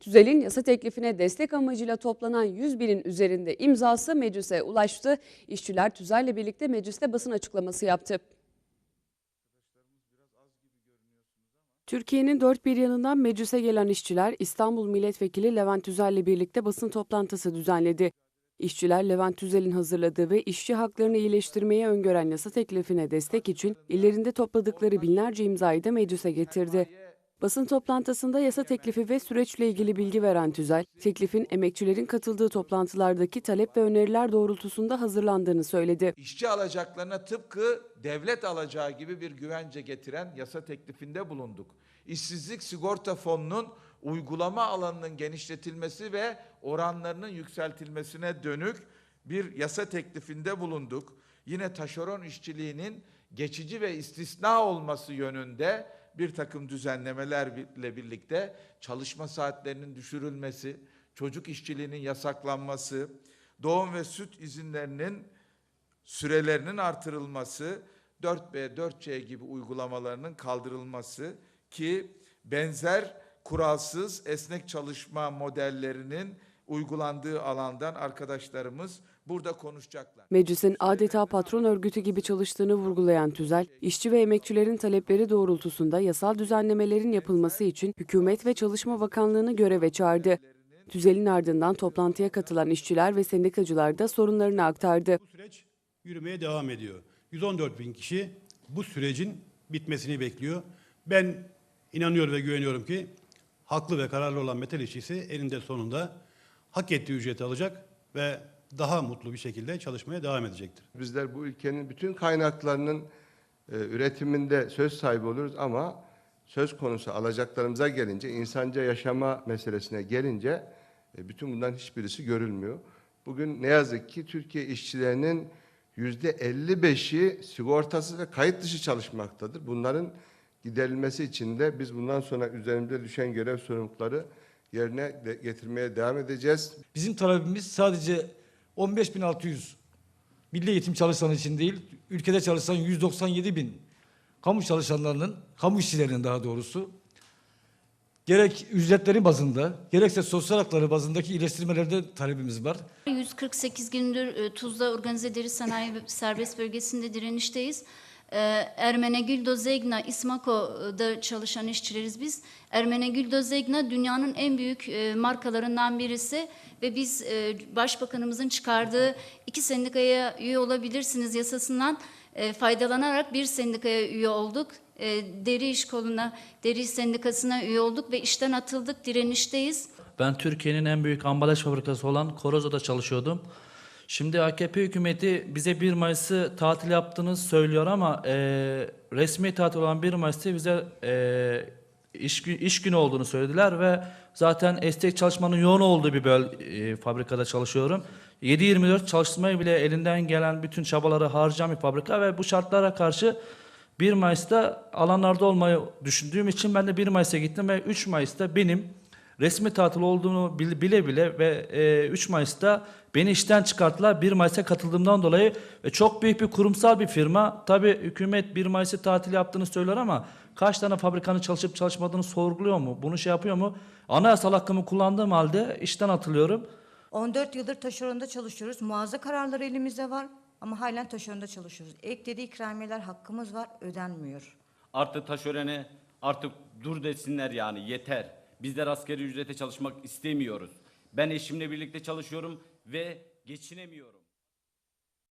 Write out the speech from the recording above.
TÜZEL'in yasa teklifine destek amacıyla toplanan 100 binin üzerinde imzası meclise ulaştı. İşçiler TÜZEL'le birlikte mecliste basın açıklaması yaptı. Türkiye'nin dört bir yanından meclise gelen işçiler İstanbul Milletvekili Levent Tüzel'le birlikte basın toplantısı düzenledi. İşçiler Levent Tüzel'in hazırladığı ve işçi haklarını iyileştirmeye öngören yasa teklifine destek için illerinde topladıkları binlerce imzayı da meclise getirdi. Basın toplantısında yasa teklifi ve süreçle ilgili bilgi veren Tüzel, teklifin emekçilerin katıldığı toplantılardaki talep ve öneriler doğrultusunda hazırlandığını söyledi. İşçi alacaklarına tıpkı devlet alacağı gibi bir güvence getiren yasa teklifinde bulunduk. İşsizlik sigorta fonunun uygulama alanının genişletilmesi ve oranlarının yükseltilmesine dönük bir yasa teklifinde bulunduk. Yine taşeron işçiliğinin geçici ve istisna olması yönünde bir takım düzenlemelerle birlikte çalışma saatlerinin düşürülmesi, çocuk işçiliğinin yasaklanması, doğum ve süt izinlerinin sürelerinin artırılması, 4B, 4C gibi uygulamalarının kaldırılması ki benzer kuralsız esnek çalışma modellerinin uygulandığı alandan arkadaşlarımız burada konuşacaklar. Meclisin adeta patron örgütü gibi çalıştığını vurgulayan Tüzel, işçi ve emekçilerin talepleri doğrultusunda yasal düzenlemelerin yapılması için Hükümet ve Çalışma Bakanlığı'nı göreve çağırdı. Tüzel'in ardından toplantıya katılan işçiler ve sendikacılar da sorunlarını aktardı. Bu süreç yürümeye devam ediyor. 114 bin kişi bu sürecin bitmesini bekliyor. Ben inanıyor ve güveniyorum ki haklı ve kararlı olan metal işçisi elinde sonunda hak ettiği ücreti alacak ve daha mutlu bir şekilde çalışmaya devam edecektir. Bizler bu ülkenin bütün kaynaklarının e, üretiminde söz sahibi oluruz ama söz konusu alacaklarımıza gelince, insanca yaşama meselesine gelince e, bütün bundan hiçbirisi görülmüyor. Bugün ne yazık ki Türkiye işçilerinin yüzde 55'i sigortasız ve kayıt dışı çalışmaktadır. Bunların giderilmesi için de biz bundan sonra üzerimize düşen görev sorumlulukları yerine de getirmeye devam edeceğiz. Bizim talebimiz sadece 15.600 milli eğitim çalışanı için değil, ülkede çalışan 197 bin kamu çalışanlarının, kamu işçilerinin daha doğrusu gerek ücretleri bazında, gerekse sosyal hakları bazındaki iyileştirmelerde talebimiz var. 148 gündür e, Tuzla Organize Deri Sanayi Serbest Bölgesi'nde direnişteyiz. E, Ermenegildo Zegna, İsmako'da çalışan işçileriz biz. Ermenegildo Zegna dünyanın en büyük e, markalarından birisi ve biz e, Başbakanımızın çıkardığı iki sendikaya üye olabilirsiniz yasasından e, faydalanarak bir sendikaya üye olduk. Deri İş Kolu'na, Deri Sendikası'na üye olduk ve işten atıldık, direnişteyiz. Ben Türkiye'nin en büyük ambalaj fabrikası olan Korozo'da çalışıyordum. Şimdi AKP hükümeti bize 1 Mayıs'ı tatil yaptığını söylüyor ama e, resmi tatil olan 1 Mayıs'ta bize e, iş, gü- iş günü olduğunu söylediler ve zaten esnek çalışmanın yoğun olduğu bir böl e, fabrikada çalışıyorum. 7-24 çalışmayı bile elinden gelen bütün çabaları harcayan bir fabrika ve bu şartlara karşı 1 Mayıs'ta alanlarda olmayı düşündüğüm için ben de 1 Mayıs'a gittim ve 3 Mayıs'ta benim resmi tatil olduğunu bil- bile bile ve e, 3 Mayıs'ta beni işten çıkarttılar 1 Mayıs'a katıldığımdan dolayı ve çok büyük bir kurumsal bir firma. Tabii hükümet 1 Mayıs'ı tatil yaptığını söylüyor ama kaç tane fabrikanın çalışıp çalışmadığını sorguluyor mu? Bunu şey yapıyor mu? Anayasal hakkımı kullandığım halde işten atılıyorum. 14 yıldır taşeronda çalışıyoruz. Muazza kararları elimizde var ama halen taşeronda çalışıyoruz. Ek dedi ikramiyeler hakkımız var, ödenmiyor. Artık taşörene artık dur desinler yani yeter. Bizler askeri ücrete çalışmak istemiyoruz. Ben eşimle birlikte çalışıyorum ve geçinemiyorum.